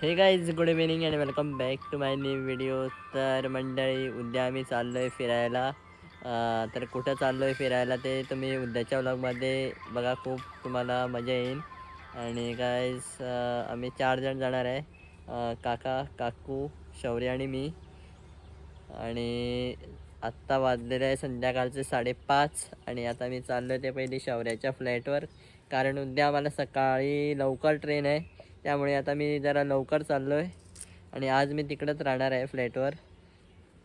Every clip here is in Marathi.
Hey guys good evening and welcome back to my new video तर मंडळी उद्या आम्ही चाललो आहे फिरायला तर कुठं चाललो आहे फिरायला ते तुम्ही उद्याच्या व्लॉगमध्ये बघा खूप तुम्हाला मजा येईल. आणि गाईज आम्ही चार जण जाणार आहे. काका काकू शौर्य आणि मी. आणि आत्ता वाजलेले आहे संध्याकाळचे साडेपाच आणि आता मी चाललो आहे ते पहिली शौर्याच्या फ्लॅटवर कारण उद्या आम्हाला सकाळी लवकर ट्रेन आहे. त्यामुळे आता मी जरा लवकर चाललो आहे आणि आज मी तिकडंच राहणार आहे फ्लॅटवर.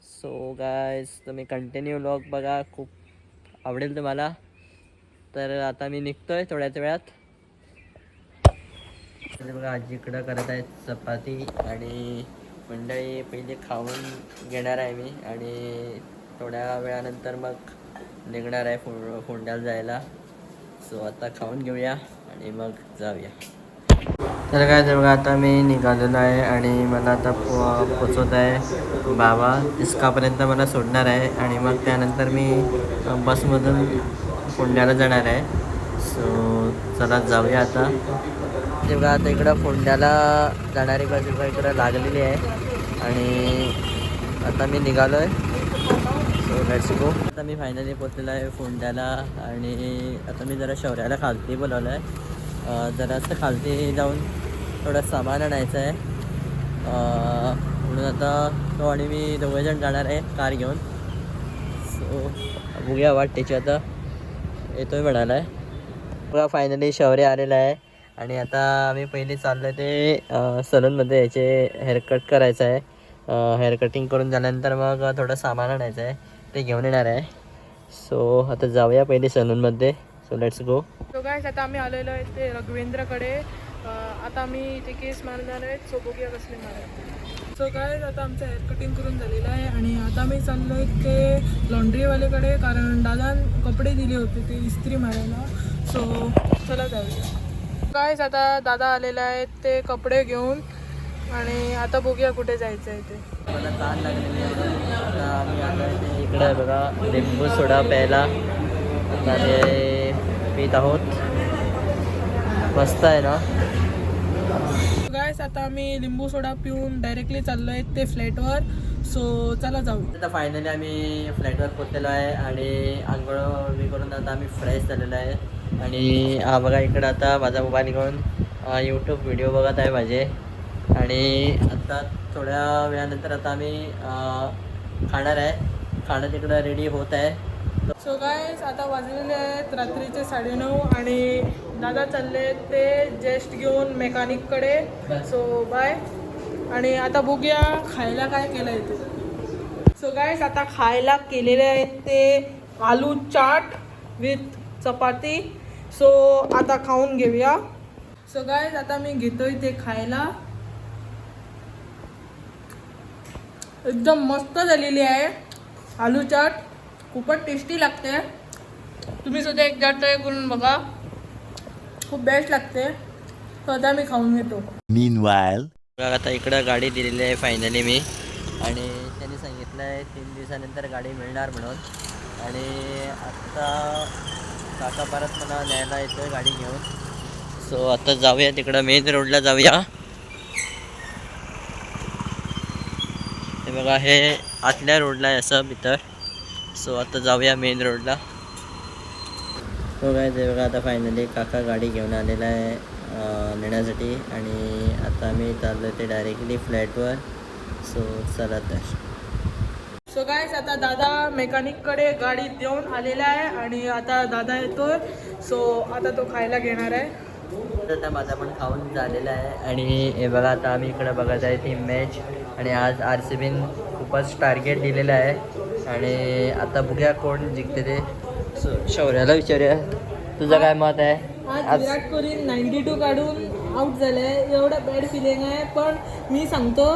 सो गायस तुम्ही कंटिन्यू लॉग बघा. खूप आवडेल तुम्हाला. तर आता मी निघतो आहे थोड्याच वेळात. बघा आजी इकडं करत आहेत चपाती आणि मंडळी पहिले खाऊन घेणार आहे मी. आणि थोड्या वेळानंतर मग निघणार आहे फो फोंड्याला जायला. सो आता खाऊन घेऊया आणि मग जाऊया. तर काय तर बघा आता मी निघालेलो आहे आणि मला आता पो पोचवत आहे बाबा. इस्कापर्यंत मला सोडणार आहे आणि मग त्यानंतर मी बसमधून फोंड्याला जाणार आहे. सो चला जाऊया आता. ते बघा आता इकडं फोंड्याला जाणारी बस इकडं लागलेली आहे. आणि आता मी निघालो आहे सो लेट्स गो आता मी फायनली पोचलेलो आहे फोंड्याला आणि आता मी जरा शौर्याला खालती बोलवलं आहे जरासं खालती जाऊन थोडं सामान आणायचं आहे. म्हणून आता तो आणि मी दोघेजण जाणार आहे कार घेऊन. सो बघूया वाट त्याची आता येतोय म्हणाला आहे. बघा फायनली शहरे आलेला आहे. आणि आता आम्ही पहिले चाललो आहे ते सलूनमध्ये याचे हेअरकट करायचं आहे. हेअर कटिंग करून झाल्यानंतर मग थोडं सामान आणायचं आहे. ते घेऊन येणार आहे. सो आता जाऊया पहिले सलूनमध्ये. So let's go so guys आता आम्ही आलेलो आहे ते रघवेंद्रकडे. आता आम्ही ते केस मारणार आहेत. सो बघूया कसले मारत सो गायस आता आमचं हेअर कटिंग करून झालेलं आहे आणि आता मी चाललो आहे ते लॉन्ड्रीवालेकडे कारण दादा कपडे दिले होते ते इस्त्री मारायला. सो चला जाऊया. गायस आता दादा आलेला आहे ते कपडे घेऊन. आणि आता बघूया कुठे जायचं आहे. ते इकडे बघा. लिंबू सोडा प्यायला. पित आहोत. मस्त आहे ना? गायस आता आम्ही लिंबू सोडा पिऊन डायरेक्टली चाललो आहे ते फ्लॅटवर सो चला जाऊ. आता फायनली आम्ही फ्लॅटवर पोचलेलो आहे आणि आंघोळ करून आता आम्ही फ्रेश झालेलो आहे. आणि हा बघा इकडं आता माझा मोबाईल घेऊन यूट्यूब व्हिडिओ बघत आहे माझे. आणि आता थोड्या वेळानंतर आता आम्ही खाणार आहे. खाणं तिकडं रेडी होत आहे. सो गायस आता वाजलेले आहेत रात्रीचे साडेनऊ आणि दादा चालले ते जेस्ट घेऊन मेकॅनिककडे. सो बाय आणि आता बघूया खायला काय केलं आहे ते. सो गायस आता खायला केलेले आहेत ते आलू चाट विथ चपाती. सो आता खाऊन घेऊया. सो गायस आता मी घेतोय ते खायला. एकदम मस्त झालेली आहे आलू चाट. खूपच टेस्टी लागते. तुम्ही सुद्धा एकदा ट्राय करून बघा. खूप बेस्ट लागते. आता मी खाऊन घेतो. Meanwhile, बघा आता इकडं गाडी दिलेली आहे फायनली मी. आणि त्यांनी सांगितलं आहे तीन दिवसानंतर गाडी मिळणार म्हणून. आणि आत्ता काका परत मला न्यायला येतोय गाडी घेऊन. सो आता जाऊया तिकडं मेन रोडला जाऊया. हे बघा हे आतल्या रोडला आहे असं भीतर सो आता जाऊया मेन रोडला हो काय ते बघा आता फायनली काका गाडी घेऊन आलेला आहे नेण्यासाठी. आणि आता मी चाललो ते डायरेक्टली फ्लॅटवर सो चला तर. सो गायस आता दादा मेकॅनिककडे गाडी देऊन आलेला आहे आणि आता दादा येतोय सो आता तो खायला घेणार आहे. आता माझा पण खाऊन झालेला आहे. आणि हे बघा आता आम्ही इकडं बघत आहे ती मॅच आणि आज आर सी बीन खूपच टार्गेट दिलेलं आहे. आणि आता बघूया कोण जिंकते ते. सो शौर्याला विचारूया. तुझं काय मत आहे? आज विराट कोहली नाईन्टी टू काढून आउट झालाय. एवढं बॅड फिलिंग आहे पण मी सांगतो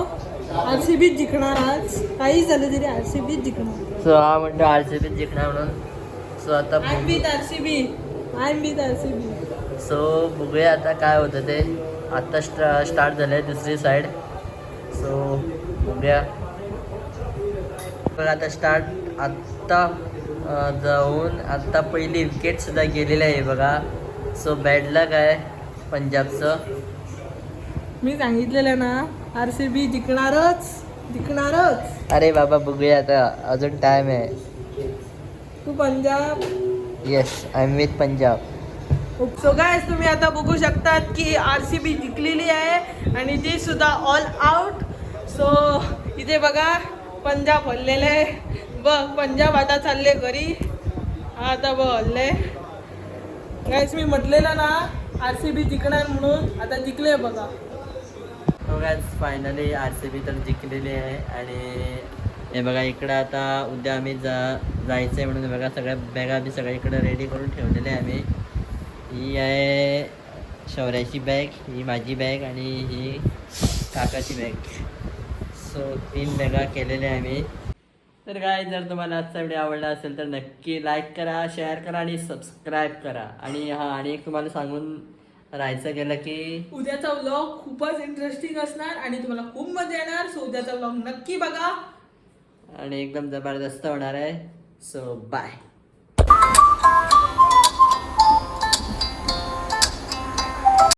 आर सी बीच जिंकणार आज. काही झालं तरी आर सी बीच जिंकणार. सो हा म्हणतो आर सी बी जिंकणार म्हणून. सो आता I am with R C B I am with R C B so बघूया आता काय होतं ते. आत्ता स्टा स्टार्ट झालं आहे दुसरी साईड सो बघूया. बघा आता स्टार्ट आत्ता जाऊन आत्ता पहिली विकेटसुद्धा गेलेली आहे बघा. सो बॅड लक आहे पंजाबचं. मी सांगितलेलं ना आर सी बी जिंकणारच जिंकणारच. अरे बाबा बघूया आता. अजून टाइम आहे. तू Punjab. Yes I am with Punjab. So guys तुम्ही आता बघू शकतात की आर सी बी जिंकलेली आहे आणि ती सुद्धा ऑल आउट सो इथे बघा पंजाब हल्लेले. आहे बघ पंजाब आता चालले घरी. हा आता बघ हल्ले. गायस मी म्हटलेलं ना आर सी बी जिंकणार म्हणून. आता जिंकले बघा. फायनली आर सी बी तर जिंकलेली आहे. आणि हे बघा इकडं आता उद्या आम्ही जा जायचं आहे म्हणून बघा सगळ्या बॅगा आम्ही सगळ्या इकडं रेडी करून ठेवलेले आहे आम्ही. ही आहे शौऱ्याची बॅग ही माझी बॅग आणि ही काकाची बॅग सो तीन बॅगा केलेल्या आहे आम्ही तर काय जर तुम्हाला आजचा व्हिडिओ आवडला असेल तर नक्की लाईक करा शेअर करा आणि सबस्क्राईब करा. आणि हा आणि एक तुम्हाला सांगून राहायचं गेलं की उद्याचा व्लॉग खूपच इंटरेस्टिंग असणार आणि तुम्हाला खूप मजा येणार. सो उद्याचा व्लॉग नक्की बघा. आणि एकदम जबरदस्त होणार आहे. So bye